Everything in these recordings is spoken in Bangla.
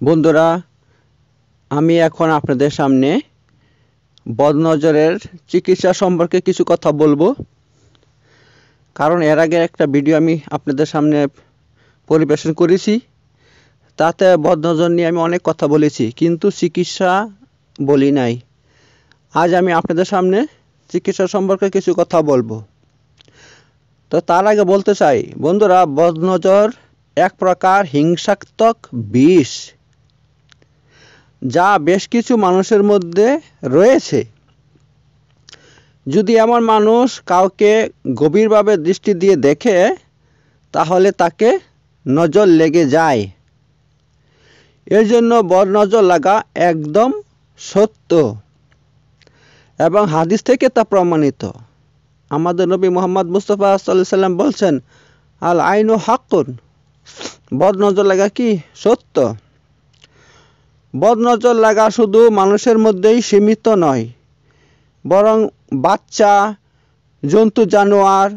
বন্ধুরা, আমি এখন আপনাদের সামনে বদনজরের চিকিৎসা সম্পর্কে কিছু কথা বলব। কারণ এর আগে একটা ভিডিও আমি আপনাদের সামনে পরিবেশন করেছি। তাতে বদনজর নিয়ে আমি অনেক কথা বলেছি, কিন্তু চিকিৎসা বলি নাই। আজ আমি আপনাদের সামনে চিকিৎসা সম্পর্কে কিছু কথা বলব। তো তার আগে বলতে চাই, বন্ধুরা, বদনজর এক প্রকার হিংসাত্মক বিষ। যা বেশ কিছু মানুষের মধ্যে রয়েছে। যদি এমন মানুষ কাউকে গভীরভাবে দৃষ্টি দিয়ে দেখে, তাহলে তাকে নজর লেগে যায়। এর জন্য বদনজর লাগা একদম সত্য এবং হাদিস থেকে তা প্রমাণিত। আমাদের নবী মোহাম্মদ মুস্তফা সাল্লাম বলছেন, আল আইনু হাক্কুন। বদনজর লাগা কি? সত্য। বদনজর লাগা শুধু মানুষের মধ্যেই সীমিত নয়, বরং বাচ্চা, জন্তু, জানোয়ার,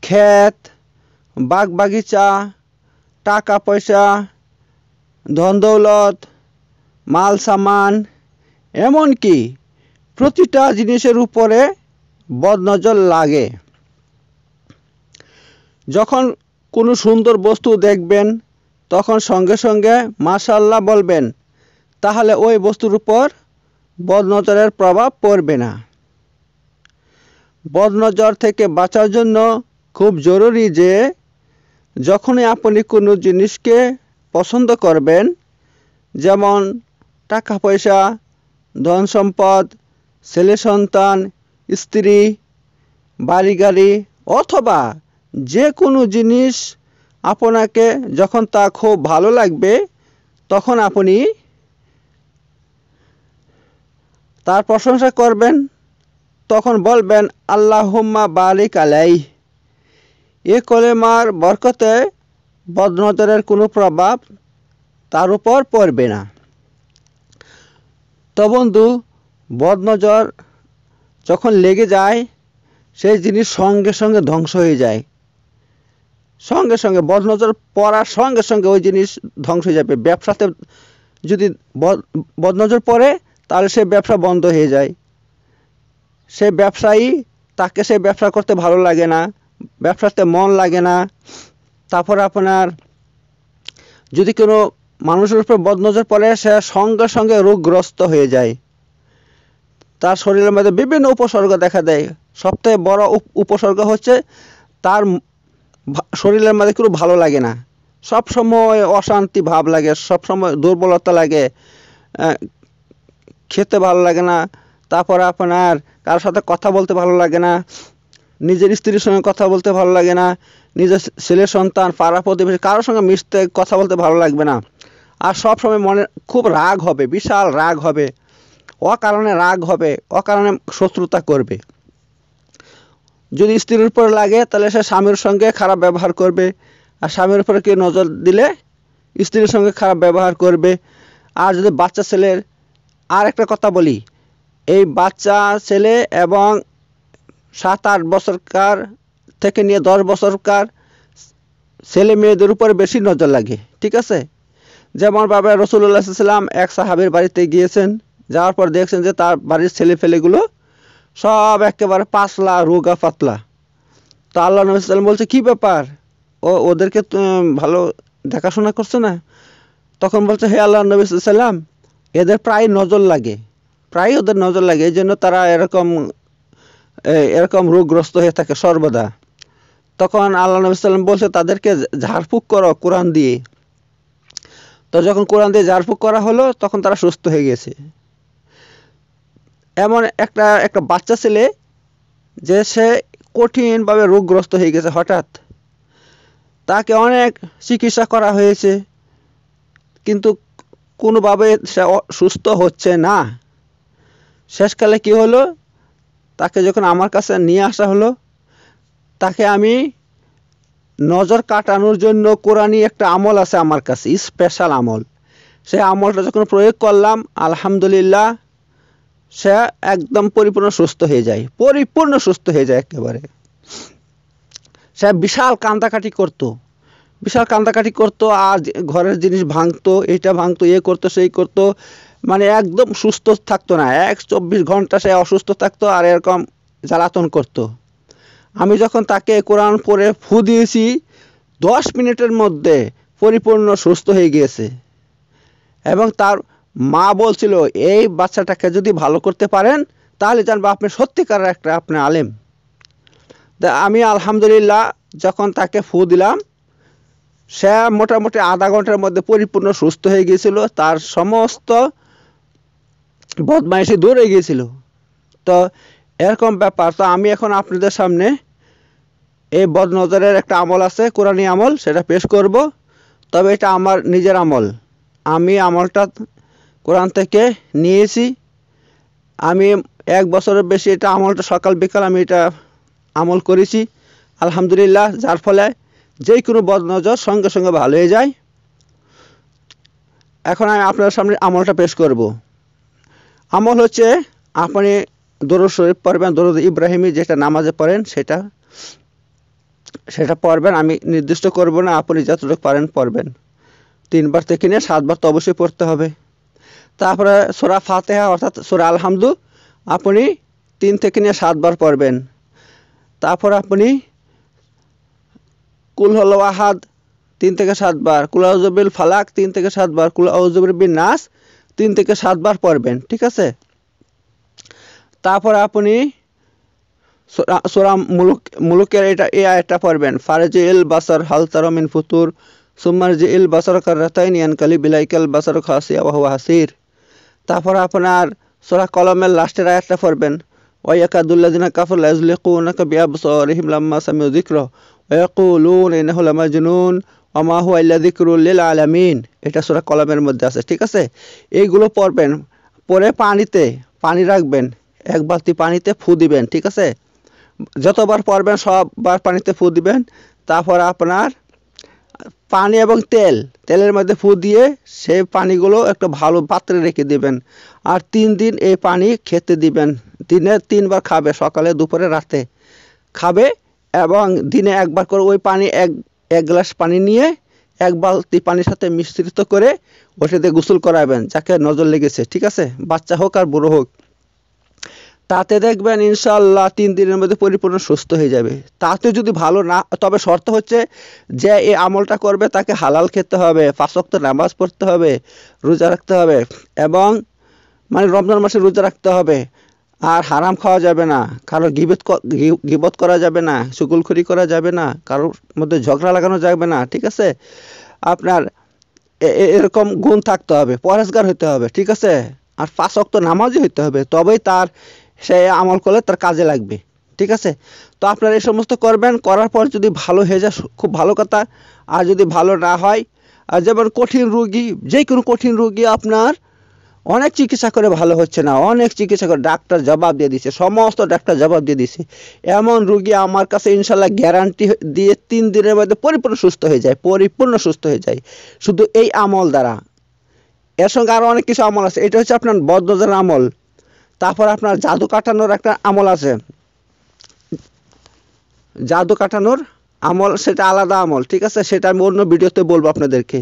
ক্ষেত বাগ বাগিচা টাকা পয়সা ধন দৌলত মাল সামান এমনকি প্রতিটা জিনিসের উপরে বদনজর লাগে। যখন কোনো সুন্দর বস্তু দেখবেন, তখন সঙ্গে সঙ্গে মাশাল্লাহ বলবেন তাহলে ওই বস্তুর উপর বদনজরের প্রভাব পড়বে না। বদনজর থেকে বাঁচার জন্য খুব জরুরি যে, যখনই আপনি কোনো জিনিসকে পছন্দ করবেন, যেমন টাকা পয়সা, ধন সম্পদ, ছেলে সন্তান, স্ত্রী, বাড়ি গাড়ি, অথবা যে কোনো জিনিস আপনাকে যখন তা খুব ভালো লাগবে, তখন আপনি তার প্রশংসা করবেন, তখন বলবেন, আল্লাহুম্মা বালিক আলাই এ কলেমার বরকতে বদনজরের কোনো প্রভাব তার উপর পড়বে না। তো বন্ধু, বদনজর যখন লেগে যায়, সেই জিনিস সঙ্গে সঙ্গে ধ্বংস হয়ে যায়। সঙ্গে সঙ্গে বদনজর পড়ার সঙ্গে সঙ্গে ওই জিনিস ধ্বংস হয়ে যাবে। ব্যবসাতে যদি বদনজর পড়ে তাহলে সে ব্যবসা বন্ধ হয়ে যায়। সে ব্যবসায়ী তাকে সে ব্যবসা করতে ভালো লাগে না, ব্যবসাতে মন লাগে না। তারপর আপনার যদি কোনো মানুষের উপর বদনজর পড়ে, সে সঙ্গে সঙ্গে রোগগ্রস্ত হয়ে যায়। তার শরীরের মধ্যে বিভিন্ন উপসর্গ দেখা দেয়। সবথেকে বড় উপসর্গ হচ্ছে তার শরীরের মধ্যে কোনো ভালো লাগে না। সব সময় অশান্তি ভাব লাগে সব সময় দুর্বলতা লাগে। খেতে ভালো লাগে না, তারপর আপনার কারোর সাথে কথা বলতে ভালো লাগে না, নিজের স্ত্রীর সঙ্গে কথা বলতে ভালো লাগে না, নিজের ছেলে সন্তান, পাড়া প্রতিবেশী কারোর সঙ্গে মিশতে, কথা বলতে ভালো লাগবে না। আর সব সময় মনে খুব রাগ হবে, বিশাল রাগ হবে, অকারণে রাগ হবে, অকারণে শত্রুতা করবে। যদি স্ত্রীর উপর লাগে, তাহলে সে স্বামীর সঙ্গে খারাপ ব্যবহার করবে, আর স্বামীর উপরে কেউ নজর দিলে স্ত্রীর সঙ্গে খারাপ ব্যবহার করবে। আর যদি বাচ্চা ছেলের আর একটা কথা বলি। এই বাচ্চা, ছেলে এবং সাত আট বছরকার থেকে নিয়ে দশ বছরকার ছেলে মেয়েদের উপরে বেশি নজর লাগে, ঠিক আছে? যেমন বাবা রসুল্লাহ সাল্লাম এক সাহাবের বাড়িতে গিয়েছেন, যাওয়ার পর দেখছেন যে তার বাড়ির ছেলে ফেলেগুলো সব একেবারে পাতলা, রোগা, পাতলা। তো আল্লাহ নবী বলছে, কী ব্যাপার? ও, ওদেরকে ভালো দেখাশোনা করছে না? তখন বলছে, হে আল্লাহ নবী সাল্লাম এদের প্রায় নজর লাগে। প্রায় ওদের নজর লাগে, এই জন্য তারা এরকম এরকম রোগগ্রস্ত হয়ে থাকে সর্বদা। তখন আল্লাহ নবী সাল্লাম বলছে, তাদেরকে ঝাড়ফুঁক করো কোরআন দিয়ে। তো যখন কোরআন দিয়ে ঝাড়ফুঁক করা হলো, তখন তারা সুস্থ হয়ে গেছে। এমন একটা একটা বাচ্চা ছেলে, যে সে কঠিনভাবে রোগগ্রস্ত হয়ে গেছে হঠাৎ। তাকে অনেক চিকিৎসা করা হয়েছে, কিন্তু কোনোভাবে সে সুস্থ হচ্ছে না। শেষকালে কি হলো? তাকে যখন আমার কাছে নিয়ে আসা হলো, তাকে আমি নজর কাটানোর জন্য কোরআনই একটা আমল আছে আমার কাছে স্পেশাল আমল। সে আমলটা যখন প্রয়োগ করলাম, আলহামদুলিল্লাহ, সে একদম পরিপূর্ণ সুস্থ হয়ে যায়, পরিপূর্ণ সুস্থ হয়ে যায় একেবারে। সে বিশাল কান্দাকাটি করতো। বিশাল কান্দাকাটি করতো আর ঘরের জিনিস ভাঙতো, এইটা ভাঙতো, এ করতো, সেই করতো। মানে একদম সুস্থ থাকতো না। এক চব্বিশ ঘণ্টা সে অসুস্থ থাকতো আর এরকম জ্বালাতন করতো। আমি যখন তাকে কোরআন পড়ে ফু দিয়েছি, দশ মিনিটের মধ্যে পরিপূর্ণ সুস্থ হয়ে গিয়েছে। এবং তার মা বলছিল, এই বাচ্চাটাকে যদি ভালো করতে পারেন, তাহলে জানব আপনি সত্যিকার একটা, আপনি আলেম। আমি আলহামদুলিল্লাহ যখন তাকে ফু দিলাম সে মোটামুটি আধা ঘণ্টার মধ্যে পরিপূর্ণ সুস্থ হয়ে গিয়েছিল। তার সমস্ত বদমাইশি দূর গিয়েছিল। তো এরকম ব্যাপার। তো আমি এখন আপনাদের সামনে এই বদনজরের একটা আমল আছে, কোরআনী আমল, সেটা পেশ করব। তবে এটা আমার নিজের আমল। আমি আমলটা কোরআন থেকে নিয়েছি। আমি এক বছরের বেশি এটা আমলটা সকাল বিকাল আমি এটা আমল করেছি। আলহামদুলিল্লাহ, যার ফলে যে কোনো বদনজর সঙ্গে সঙ্গে ভালো হয়ে যায়। এখন আমি আপনার সামনে আমলটা পেশ করব। আমল হচ্ছে আপনি দরুদ শরীফ পড়বেন, দরুদ ইব্রাহিমী যেটা নামাজে পড়েন সেটা সেটা পড়বেন। আমি নির্দিষ্ট করব না, আপনি যতটুকু পারেন পড়বেন। তিনবার থেকে নিয়ে সাতবার তো অবশ্যই পড়তে হবে। তারপরে সোরা ফাতেহা অর্থাৎ সোরা আলহামদু, আপনি তিন থেকে নিয়ে সাতবার পড়বেন। তারপর আপনি কুল হল আহাদ, তিন থেকে সাতবার কুল আউজবিল ফালাক, তিন থেকে সাতবার কুল আউজবিল নাস, তিন থেকে সাতবার পড়বেন, ঠিক আছে? তারপর আপনি সোরা মুলুক, মুলুকের এটা, এই আয়টা পড়বেন। ফারেজে ইল বাসার হাল তারমিন ফুতুর সুম্মার যে ইল বাসার কারাতাইন ইয়ানকালি বিলাইকাল বাসার খাসিয়া ওয়াহু হাসির। তারপর আপনার সোরা কলমের লাস্টের আয়াতটা পড়বেন। ওয়াকাদুল্লাদিনা কাফর লাজলিকুনাকা বিআবসারিহিম লাম্মা সামিউ যিকরা। ওয়াকুলুন ইন্নাহু লামাজনুন ওমা হুয়া ইল্লা যিকরুল লিল আলামিন এটা সূরা কলমের মধ্যে আছে, ঠিক আছে? এইগুলো পড়বেন, পরে পানিতে, পানি রাখবেন, এক বালতি পানিতে ফু দিবেন, ঠিক আছে? যতবার পড়বেন, সববার পানিতে ফু দিবেন, তারপর আপনার পানি এবং তেল, তেলের মধ্যে ফু দিয়ে সেই পানিগুলো একটা ভালো পাত্রে রেখে দিবেন। আর তিন দিন এই পানি খেতে দিবেন। দিনে তিনবার খাবে সকালে, দুপুরে, রাতে। খাবে এবং দিনে একবার করে ওই পানি এক এক গ্লাস পানি নিয়ে এক বালতি পানির সাথে মিশ্রিত করে ওটাতে গোসল করাবেন, যাকে নজর লেগেছে, ঠিক আছে? বাচ্চা হোক আর বুড়ো হোক। তাতে দেখবেন ইনশাল্লাহ তিন দিনের মধ্যে পরিপূর্ণ সুস্থ হয়ে যাবে। তাতে যদি ভালো না, তবে শর্ত হচ্ছে যে এই আমলটা করবে তাকে হালাল খেতে হবে পাঁচক্ত নামাজ পড়তে হবে, রোজা রাখতে হবে এবং মানে রমজান মাসে রোজা রাখতে হবে। আর হারাম খাওয়া যাবে না। কারও গিবত গিবত করা যাবে না সুকুলখুরি করা যাবে না, কারোর মধ্যে ঝগড়া লাগানো যাবে না, ঠিক আছে? আপনার এরকম গুণ থাকতে হবে পরেশগার হতে হবে, ঠিক আছে? আর পাঁচ নামাজই হইতে হবে, তবেই তার সে আমল করলে তার কাজে লাগবে, ঠিক আছে? তো আপনারা এই সমস্ত করবেন, করার পর যদি ভালো হয়ে যায়, খুব ভালো কথা। আর যদি ভালো না হয়, আর যেমন কঠিন রুগী যে কোনো কঠিন রুগী আপনার অনেক চিকিৎসা করে ভালো হচ্ছে না, অনেক চিকিৎসা করে ডাক্তার জবাব দিয়ে দিছে, সমস্ত ডাক্তার জবাব দিয়ে দিছে। এমন রুগী আমার কাছে ইনশাল্লাহ গ্যারান্টি দিয়ে তিন দিনের মধ্যে পরিপূর্ণ সুস্থ হয়ে যায়, পরিপূর্ণ সুস্থ হয়ে যায়। শুধু এই আমল দ্বারা। এর সঙ্গে আরও অনেক কিছু আমল আছে, এটা হচ্ছে আপনার বদনজর আমল। তারপর আপনার জাদু কাটানোর একটা আমল আছে। জাদু কাটানোর আমল, সেটা আলাদা আমল, ঠিক আছে? সেটা আমি অন্য ভিডিওতে বলব আপনাদেরকে।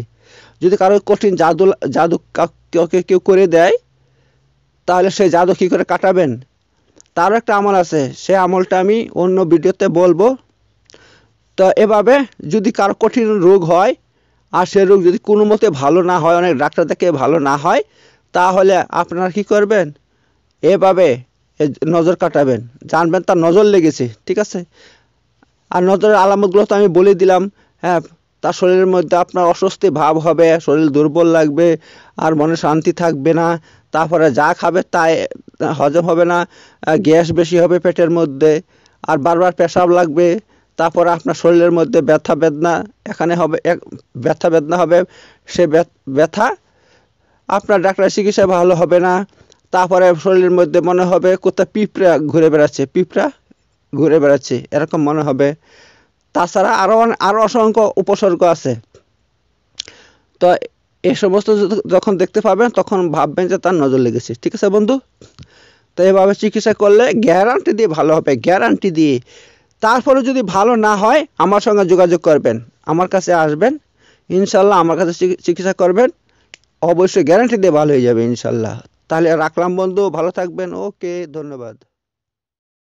যদি কারও কঠিন জাদু জাদু কাউকে কেউ করে দেয়, তাহলে সেই জাদু কী করে কাটাবেন? তারও একটা আমল আছে। সে আমলটা আমি অন্য ভিডিওতে বলব। তো এভাবে যদি কারও কঠিন রোগ হয়, আর সে রোগ যদি কোনো মতে ভালো না হয়, অনেক ডাক্তার দেখে ভালো না হয়, তাহলে আপনারা কি করবেন? এভাবে নজর কাটাবেন। জানবেন তার নজর লেগেছে, ঠিক আছে? আর নজরের আলামতগুলো তো আমি বলে দিলাম। হ্যাঁ তার শরীরের মধ্যে আপনার অস্বস্তি ভাব হবে, শরীর দুর্বল লাগবে, আর মনে শান্তি থাকবে না। তারপরে যা খাবে তাই হজম হবে না গ্যাস বেশি হবে পেটের মধ্যে, আর বারবার পেশাব লাগবে। তারপরে আপনার শরীরের মধ্যে ব্যথা বেদনা, এখানে হবে এক, ব্যথা বেদনা হবে, সে ব্যথা আপনার ডাক্তার চিকিৎসা ভালো হবে না। তারপরে শরীরের মধ্যে মনে হবে কোথাও পিঁপড়া ঘুরে বেড়াচ্ছে, পিঁপড়া ঘুরে বেড়াচ্ছে, এরকম মনে হবে। তাছাড়া আরও আরও অসংখ্য উপসর্গ আছে। তো এই সমস্ত যখন দেখতে পাবেন, তখন ভাববেন যে তার নজর লেগেছে। ঠিক আছে বন্ধু? তো এভাবে চিকিৎসা করলে গ্যারান্টি দিয়ে ভালো হবে। গ্যারান্টি দিয়ে। তারপরে যদি ভালো না হয়, আমার সঙ্গে যোগাযোগ করবেন। আমার কাছে আসবেন। ইনশাল্লাহ আমার কাছে চিকিৎসা করবেন। অবশ্যই গ্যারান্টি দিয়ে ভালো হয়ে যাবে ইনশাল্লাহ। তাহলে রাখলাম বন্ধু। ভালো থাকবেন। ওকে ধন্যবাদ।